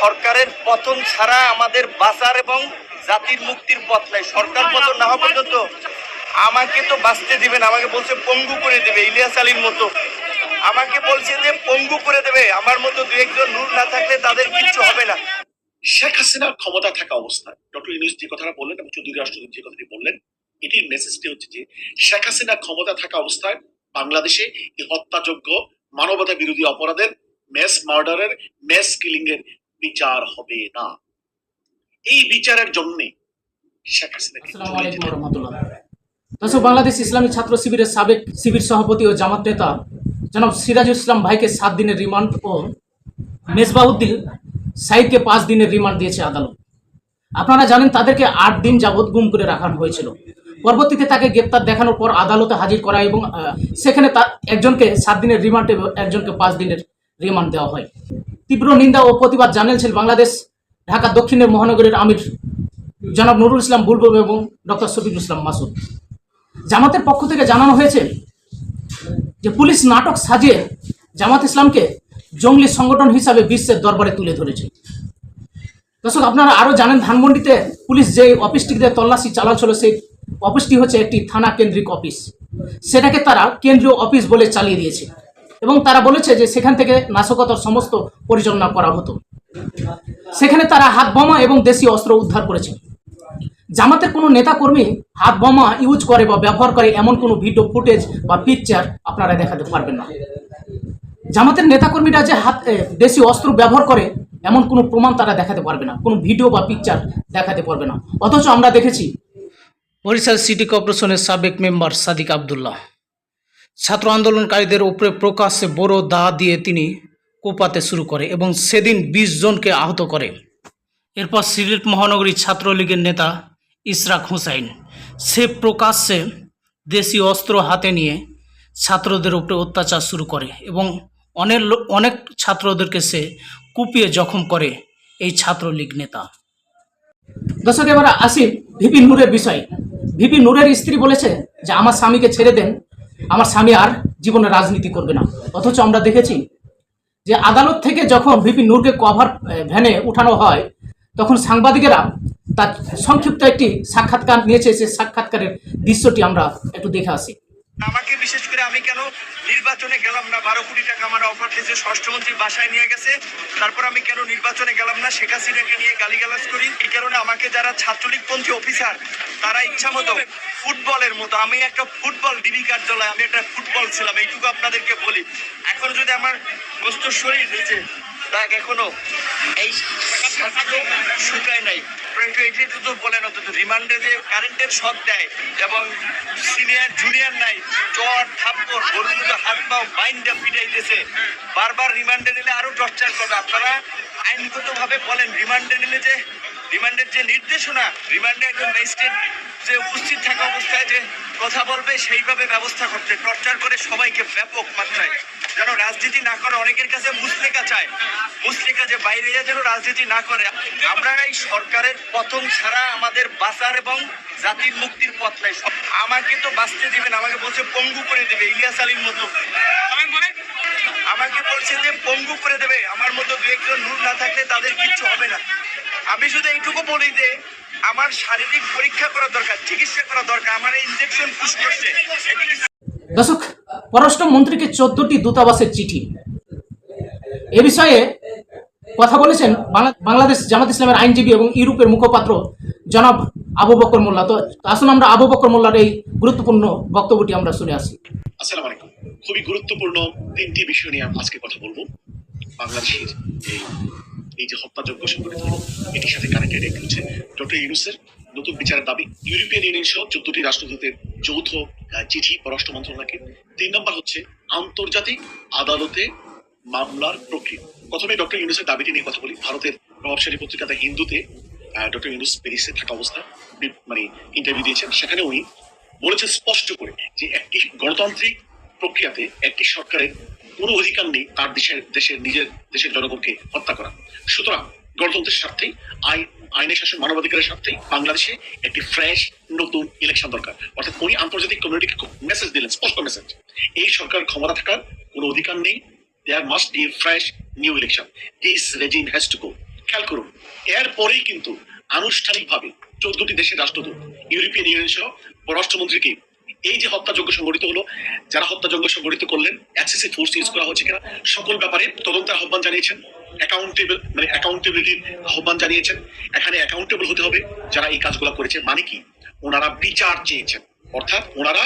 সরকারের পতন ছাড়া আমাদের বাঁচার এবং জাতির মুক্তির পথ নাই। সরকার পতন না হওয়া পর্যন্ত আমাকে তো বাঁচতে দিবেন আমাকে বলছে পঙ্গু করে দেবে, ইলিয়াস আলীর মতো। আমাকে বলছে যে পঙ্গু করে দেবে, আমার মতো দু একজন নূর না থাকলে তাদের কিচ্ছু হবে না। শেখ হাসিনার ক্ষমতা থাকা অবস্থায়, ডক্টর ইউনুস যে কথাটা বললেন এবং চৌধুরী রাষ্ট্রদূত যে কথাটি বললেন, এটির মেসেজটি হচ্ছে যে শেখ হাসিনা ক্ষমতা থাকা অবস্থায় বাংলাদেশে এই হত্যাযোগ্য মানবতা বিরোধী অপরাধের মেস মার্ডারের মেস কিলিং এর বিচার হবে না। এই বিচারের জন্য শেখ বাংলাদেশ ইসলামী ছাত্র শিবিরের সাবেক শিবির সভাপতি ও জামাত নেতা জনাব সিরাজুল ইসলাম ভাইকে সাত দিনের রিমান্ড ও মেজবাউদ্দিন সাইদকে পাঁচ দিনের রিমান্ড দিয়েছে আদালত। আপনারা জানেন তাদেরকে আট দিন যাবৎ গুম করে রাখানো হয়েছিল। পরবর্তীতে তাকে গ্রেপ্তার দেখানোর পর আদালতে হাজির করা এবং সেখানে তার একজনকে সাত দিনের রিমান্ড এবং একজনকে পাঁচ দিনের রিমান্ড দেওয়া হয়। তীব্র নিন্দা ও প্রতিবাদ জানিয়েছেন বাংলাদেশ, ঢাকা, দক্ষিণের মহানগরীর আমির জনাব নুরুল ইসলাম বুলবুল এবং ডক্টর শফিকুল ইসলাম মাসুদ। জামাতের পক্ষ থেকে জানানো হয়েছে যে পুলিশ নাটক সাজিয়ে জামাত ইসলামকে জঙ্গলি সংগঠন হিসাবে বিশ্বের দরবারে তুলে ধরেছে। দর্শক, আপনারা আরও জানেন ধানমন্ডিতে পুলিশ যে অফিসটিতে তল্লাশি চালাচ্ছিল, সেই অফিসটি হচ্ছে একটি থানা কেন্দ্রিক অফিস। সেটাকে তারা কেন্দ্রীয় অফিস বলে চালিয়ে দিয়েছে। এবং তারা বলেছে যে সেখান থেকে নাশকতার সমস্ত পরিচালনা করা হতো। সেখানে তারা হাত বোমা এবং দেশি অস্ত্র উদ্ধার করেছে। জামাতের কোনো নেতাকর্মী হাত বোমা ইউজ করে বা ব্যবহার করে এমন কোনো ভিডিও, ফুটেজ বা পিকচার আপনারা দেখাতে পারবেন না। জামাতের নেতাকর্মীরা যে হাত দেশি অস্ত্র ব্যবহার করে এমন কোনো প্রমাণ তারা দেখাতে পারবে না। কোনো ভিডিও বা পিকচার দেখাতে পারবে না। অথচ আমরা দেখেছি বরিশাল সিটি কর্পোরেশনের সাবেক মেম্বার সাদিক আবদুল্লাহ। ছাত্র আন্দোলনকারীদের উপরে প্রকাশ্যে বড় দা দিয়ে তিনি কোপাতে শুরু করে এবং সেদিন বিশ জনকে আহত করে। এরপর সিলেট মহানগরী ছাত্রলীগের নেতা ইশরাক হুসাইন সে প্রকাশ্যে দেশি অস্ত্র হাতে নিয়ে ছাত্রদের উপরে অত্যাচার শুরু করে এবং অনেক অনেক ছাত্রদেরকে সে কুপিয়ে জখম করে এই ছাত্রলীগ নেতা। দর্শক, এবার আসি ভিপি নূরের বিষয়। ভিপি নূরের স্ত্রী বলেছে যে আমার স্বামীকে ছেড়ে দেন, আমার স্বামী আর জীবনে রাজনীতি করবে না। অথচ আমরা দেখেছি যে আদালত থেকে যখন ভিপি নূরকে কভার ভ্যানে উঠানো হয়, তখন সাংবাদিকেরা তার সংক্ষিপ্ত একটি সাক্ষাৎকার নিয়েছে সেই সাক্ষাৎকারের দৃশ্যটি আমরা একটু দেখে আসি। আমাকে বিশেষ করে আমি কেন নির্বাচনে গেলাম না, বারো কোটি টাকা আমার অফার দিয়েছে স্বরাষ্ট্রমন্ত্রীর বাসায় নিয়ে গেছে। তারপর আমি কেন নির্বাচনে গেলাম না, শেখ হাসিনাকে নিয়ে গালিগালাজ করি? এই কারণে আমাকে যারা ছাত্রলীগপন্থী অফিসার তারা ইচ্ছা মতো ফুটবলের মতো, আমি একটা ফুটবল ডিবি কার্যালয়, আমি একটা ফুটবল ছিলাম, এইটুকু আপনাদেরকে বলি। এখন যদি আমার বস্ত শরীর হয়েছে দাগ এখনও, এই শুকায় নাই। আপনারা একটু তো বলেন অন্তত, রিমান্ডে যে কারেন্টের শক দেয় এবং সিনিয়র জুনিয়র নাই, চর, থাপ্পড় গরুর মতো হাত পাও বাইন্ডা পিটাইতেছে, বারবার রিমান্ডে নিলে আরও টর্চার করবে। আপনারা আইনগত ভাবে বলেন, রিমান্ডে নিলে যে, রিমান্ডের যে নির্দেশনা, রিমান্ডে একজন ম্যাজিস্ট্রেট যে উপস্থিত থাকা অবস্থায় যে কথা বলবে, সেইভাবে ব্যবস্থা করতে, টর্চার করে সবাইকে ব্যাপক মাত্রায়। যেন রাজনীতি না করে অনেকের কাছে মুসলেকা চায়। মুসলেকা যে বাইরে যায় যেন রাজনীতি না করে। আমরা এই সরকারের পতন ছাড়া আমাদের বাঁচার এবং জাতির মুক্তির পথ নাই। আমাকে তো বাঁচতে দিবেন, আমাকে বলছে পঙ্গু করে দেবে, ইলিয়াস আলীর মতো। আমাকে বলছে যে পঙ্গু করে দেবে, আমার মতো দু একজন নূর না থাকলে তাদের কিচ্ছু হবে না। আমি শুধু এইটুকু বলি যে, আমার শারীরিক পরীক্ষা করা দরকার, চিকিৎসা করা দরকার, আমার ইনজেকশন পুশ করছে। দর্শক পররাষ্ট্র মন্ত্রীকে চোদ্দটি দূতাবাসের চিঠি। এ বিষয়ে কথা বলেছেন বাংলাদেশ জামাত ইসলামের আইনজীবী এবং ইউরোপের মুখপাত্র জনাব আবু বকর মোল্লা। তো আসুন আমরা আবু বকর মোল্লার এই গুরুত্বপূর্ণ বক্তব্যটি আমরা শুনে আসি। আসসালামু আলাইকুম। খুবই গুরুত্বপূর্ণ তিনটি বিষয় নিয়ে আজকে কথা বলব। বাংলাদেশের এই যে হত্যাযোগ্য সংগঠিত এটির সাথে কানেক্টেড হচ্ছে ডক্টর ইউনুসের নতুন বিচারের দাবি। ইউরোপিয়ান ইউনিয়ন সহ চোদ্দটি রাষ্ট্রদূতের যৌথ চিঠি পররাষ্ট্র মন্ত্রণালয়কে। তিন নম্বর হচ্ছে আন্তর্জাতিক আদালতে মামলার প্রক্রিয়া। প্রথমে ডক্টর ইউনুসের দাবিটি নিয়ে কথা বলি। ভারতের প্রভাবশালী পত্রিকা দ্য হিন্দুতে ডক্টর ইউনুস প্যারিসে থাকা অবস্থায় বি- মানে ইন্টারভিউ দিয়েছেন। সেখানে উনি বলেছে স্পষ্ট করে যে একটি গণতান্ত্রিক প্রক্রিয়াতে একটি সরকারের কোনো অধিকার নেই তার দেশের দেশের নিজের, দেশের জনগণকে হত্যা করা। সুতরাং গণতন্ত্রের স্বার্থেই, আইন, আইনের শাসন মানবাধিকারের স্বার্থেই বাংলাদেশে একটি ফ্রেশ নতুন ইলেকশন দরকার। অর্থাৎ উনি আন্তর্জাতিক কমিউনিটিকে মেসেজ দিলেন, স্পষ্ট মেসেজ এই সরকার ক্ষমতা থাকার কোনো অধিকার নেই। There must be fresh new election this regime has to go খেয়াল করুন, এরপরেই কিন্তু আনুষ্ঠানিকভাবে চোদ্দটি দেশের রাষ্ট্রদূত ইউরোপিয়ান ইউনিয়ন সহ পররাষ্ট্রমন্ত্রীকে এই যে হত্যাযজ্ঞ সংগঠিত হলো, যারা হত্যাযজ্ঞ সংগঠিত করলেন এক্সেসিভ ফোর্স ইউজ করা হচ্ছে কিনা, সকল ব্যাপারে তদন্তের আহ্বান জানিয়েছেন। অ্যাকাউন্টেবল মানে অ্যাকাউন্টেবিলিটির আহ্বান জানিয়েছেন। এখানে অ্যাকাউন্টেবল হতে হবে যারা এই কাজগুলো করেছে। মানে কি? ওনারা বিচার চেয়েছেন। অর্থাৎ ওনারা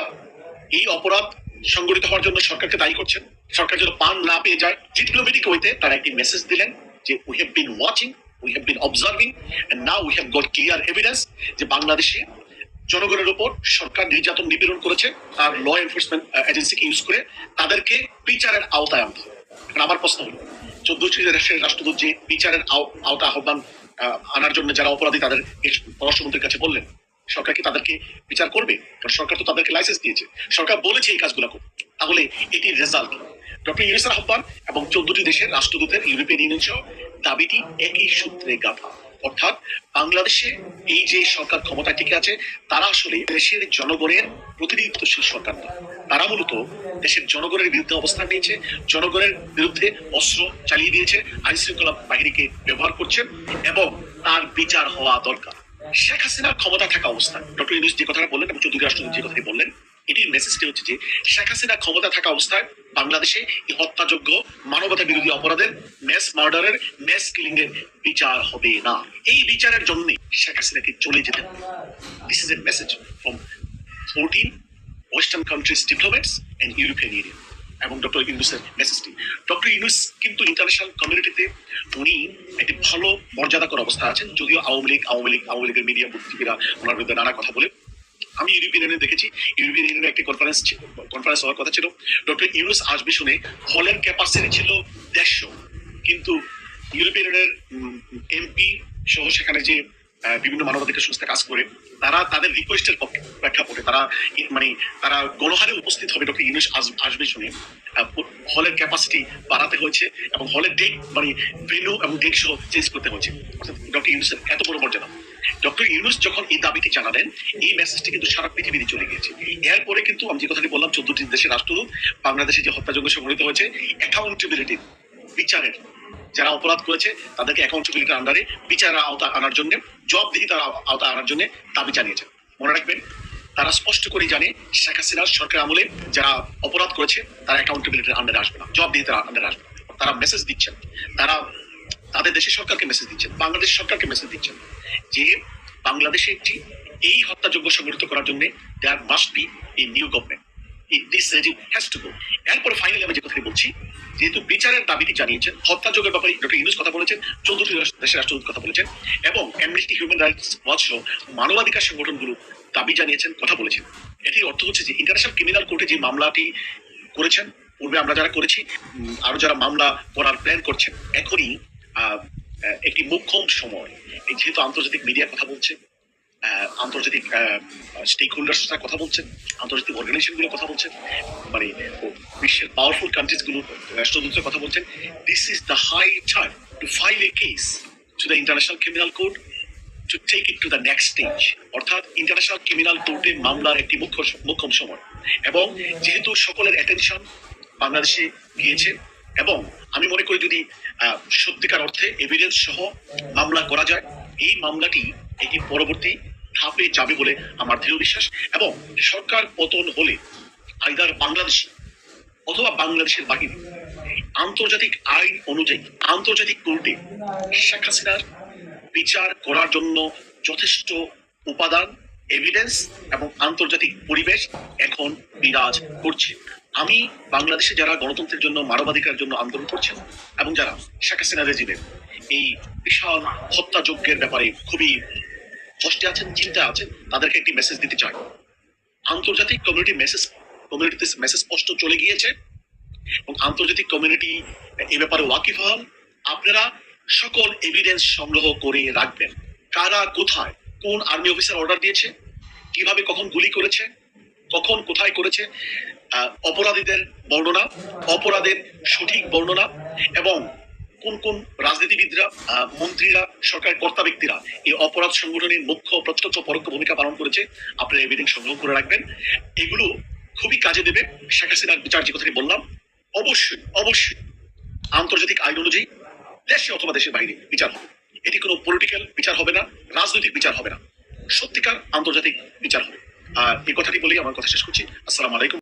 এই অপরাধ সংগঠিত হওয়ার জন্য সরকারকে দায়ী করছেন। সরকার যেন পান না পেয়ে যায়। ডিপ্লোমেটিক ওয়েতে তারা একটি মেসেজ দিলেন যে we have been watching we have been observing now we have got clear evidence যে বাংলাদেশে জনগণের উপর সরকার নির্যাতন নিপীড়ন করেছে। আর ল এনফোর্সমেন্ট এজেন্সিকে ইউজ করে তাদেরকে বিচারের আওতায় আনতে হবে। আমার প্রশ্ন হলো চোদ্দটি দেশের রাষ্ট্রদূত যে বিচারের আওতা আহ্বান আনার জন্য যারা অপরাধী তাদের পররাষ্ট্রমন্ত্রীর কাছে বললেন, সরকার কি তাদেরকে বিচার করবে? কারণ সরকার তো তাদেরকে লাইসেন্স দিয়েছে। সরকার বলেছে এই কাজগুলো করতে। তাহলে এটির রেজাল্ট ডক্টর ইউনিসের আহ্বান এবং চোদ্দটি দেশের রাষ্ট্রদূতের, ইউরোপিয়ান ইউনিয়ন সহ দাবিটি একই সূত্রে গাথা। অর্থাৎ বাংলাদেশে এই যে সরকার ক্ষমতায় টিকে আছে, তারা আসলে দেশের জনগণের প্রতিনিধিত্বশীল সরকার না। তারা মূলত দেশের জনগণের বিরুদ্ধে অবস্থান নিয়েছে, জনগণের বিরুদ্ধে অস্ত্র চালিয়ে দিয়েছে আইন শৃঙ্খলা বাহিনীকে ব্যবহার করছেন এবং তার বিচার হওয়া দরকার। শেখ হাসিনার ক্ষমতা থাকা অবস্থায়, ডক্টর ইউনুস যে কথাটা বললেন এবং চৌধুরী রাষ্ট্রদূত যে কথাটি বললেন, এটির মেসেজটি হচ্ছে যে শেখ হাসিনা ক্ষমতা থাকা অবস্থায় বাংলাদেশে এই হত্যাযোগ্য মানবতা বিরোধী অপরাধের মেস মার্ডারের মেস কিলিং এর বিচার হবে না। এই বিচারের জন্য শেখ হাসিনাকে চলে যেতে this is a message from fourteen western countries diplomats and European Union এবং ডক্টর ইউনুসের মেসেজটি ডক্টর ইউনুস কিন্তু ইন্টারন্যাশনাল কমিউনিটিতে উনি একটি ভালো মর্যাদাকর অবস্থা আছেন। যদিও আওয়ামী লীগ আওয়ামী লীগ, আওয়ামী লীগের মিডিয়া বুদ্ধিজীবীরা ওনার বিরুদ্ধে নানা কথা বলে আমি ইউরোপিয়ান ইউনিয়নে দেখেছি ইউরোপিয়ান ইউনিয়নের একটি কনফারেন্স কনফারেন্স হওয়ার কথা ছিল। ডক্টর ইউনুস আসবে শুনে হলের ক্যাপাসিটি ছিল দেড়শো। কিন্তু ইউরোপিয়ান ইউনিয়নের এমপি সহ সেখানে যে বিভিন্ন মানবাধিকার সংস্থা কাজ করে, তারা তাদের রিকোয়েস্টের পক্ষে প্রেক্ষাপটে তারা মানে তারা গণহারে উপস্থিত হবে। ডক্টর ইউনুস আস- আসবে শুনে হলের ক্যাপাসিটি বাড়াতে হয়েছে এবং হলের ডেট মানে ভেনু এবং ডেট সহ চেঞ্জ করতে হয়েছে। ডক্টর ইউনুসের এত বড় মর্যাদা। ডক্টর ইউনুস যখন এই দাবিটি জানালেন, এই মেসেজটি কিন্তু সারা পৃথিবীতে চলে গিয়েছে। এরপরে কিন্তু আমি যে কথাটি বললাম, চোদ্দটি দেশের রাষ্ট্রদূত, বাংলাদেশে যে হত্যাযোগ্য সংঘটিত হয়েছে অ্যাকাউন্টেবিলিটি বিচারের। যারা অপরাধ করেছে, তাদেরকে অ্যাকাউন্টেবিলিটির আন্ডারে বিচারের আওতা আনার জন্য জবাবদিহিতার আও- আওতা আনার জন্য দাবি জানিয়েছেন মনে রাখবেন, তারা স্পষ্ট করে জানে, শেখ হাসিনার সরকার আমলে যারা অপরাধ করেছে, তারা অ্যাকাউন্টেবিলিটির আন্ডারে আসবে না, জবাবদিহিতার আন্ডারে আসবে তারা মেসেজ দিচ্ছেন। তারা তাদের দেশের সরকারকে মেসেজ দিচ্ছেন বাংলাদেশ সরকারকে মেসেজ দিচ্ছেন। যে বাংলাদেশে একটি এই হত্যাযোগ্য সংগঠিত করার জন্য there must be a new government this regime has to go এরপরে ফাইনালি আমি যে কথাটি বলছি, যেহেতু বিচারের দাবিটি জানিয়েছেন হত্যাযোগের ব্যাপারে ডক্টর ইউনুস কথা বলেছেন, চৌধুরী দেশের রাষ্ট্রদূত কথা বলেছেন, এবং অ্যামনেস্টি হিউম্যান রাইটস ওয়াচ সহ মানবাধিকার সংগঠনগুলো দাবি জানিয়েছেন, কথা বলেছেন। এটির অর্থ হচ্ছে যে ইন্টারন্যাশনাল ক্রিমিনাল কোর্টে যে মামলাটি করেছেন, পূর্বে আমরা যারা করেছি আরও যারা মামলা করার প্ল্যান করছেন, এখনই একটি মুখ্যম সময়। যেহেতু আন্তর্জাতিক মিডিয়া কথা বলছে আন্তর্জাতিক স্টেক হোল্ডার্সরা কথা বলছেন, আন্তর্জাতিক অর্গানাইজেশনগুলো কথা বলছেন মানে বিশ্বের পাওয়ারফুল কান্ট্রিজগুলো, রাষ্ট্রদূতরা কথা বলছেন this is the high time to file a case to the international criminal code to take it to the next stage অর্থাৎ ইন্টারন্যাশনাল ক্রিমিনাল কোর্টের মামলার একটি মুখ্য মুখ্যম সময়। এবং যেহেতু সকলের অ্যাটেনশন বাংলাদেশে গিয়েছে এবং আমি মনে করি যদি সত্যিকার অর্থে এভিডেন্স সহ মামলা করা যায়, এই মামলাটি এটি পরবর্তী ধাপে যাবে বলে আমার দৃঢ় বিশ্বাস এবং সরকার পতন হলে আইদার বাংলাদেশ অথবা বাংলাদেশের বাহিনী আন্তর্জাতিক আইন অনুযায়ী, আন্তর্জাতিক কোর্টে শেখ হাসিনার বিচার করার জন্য যথেষ্ট উপাদান এভিডেন্স এবং আন্তর্জাতিক পরিবেশ এখন বিরাজ করছে। আমি বাংলাদেশে যারা গণতন্ত্রের জন্য মানবাধিকার জন্য আন্দোলন করছেন এবং যারা শেখ হাসিনা রেজিমের এই বিশাল হত্যাযজ্ঞের ব্যাপারে খুবই কষ্টে আছেন চিন্তা আছেন, তাদেরকে একটি মেসেজ দিতে চাই। আন্তর্জাতিক কমিউনিটি মেসেজ কমিউনিটিতে মেসেজ স্পষ্ট চলে গিয়েছে এবং আন্তর্জাতিক কমিউনিটি এ ব্যাপারে ওয়াকিফ হন। আপনারা সকল এভিডেন্স সংগ্রহ করে রাখবেন। কারা কোথায়, কোন আর্মি অফিসার অর্ডার দিয়েছে, কীভাবে কখন গুলি করেছে, কখন কোথায় করেছে অপরাধীদের বর্ণনা, অপরাধের সঠিক বর্ণনা এবং কোন কোন রাজনীতিবিদরা মন্ত্রীরা সরকার কর্তা ব্যক্তিরা এই অপরাধ সংগঠনের মুখ্য প্রত্যক্ষ পরোক্ষ ভূমিকা পালন করেছে, আপনারা এভিডেন্স সংগ্রহ করে রাখবেন। এগুলো খুবই কাজে দেবে, শেখ হাসিনার বিচার যে কথাটি বললাম। অবশ্যই অবশ্যই আন্তর্জাতিক আইন অনুযায়ী দেশে অথবা দেশের বাইরে বিচার হবে। এটি কোনো পলিটিক্যাল বিচার হবে না, রাজনৈতিক বিচার হবে না। সত্যিকার আন্তর্জাতিক বিচার হবে। আর এই কথাটি বলেই আমার কথা শেষ করছি। আসসালামু আলাইকুম।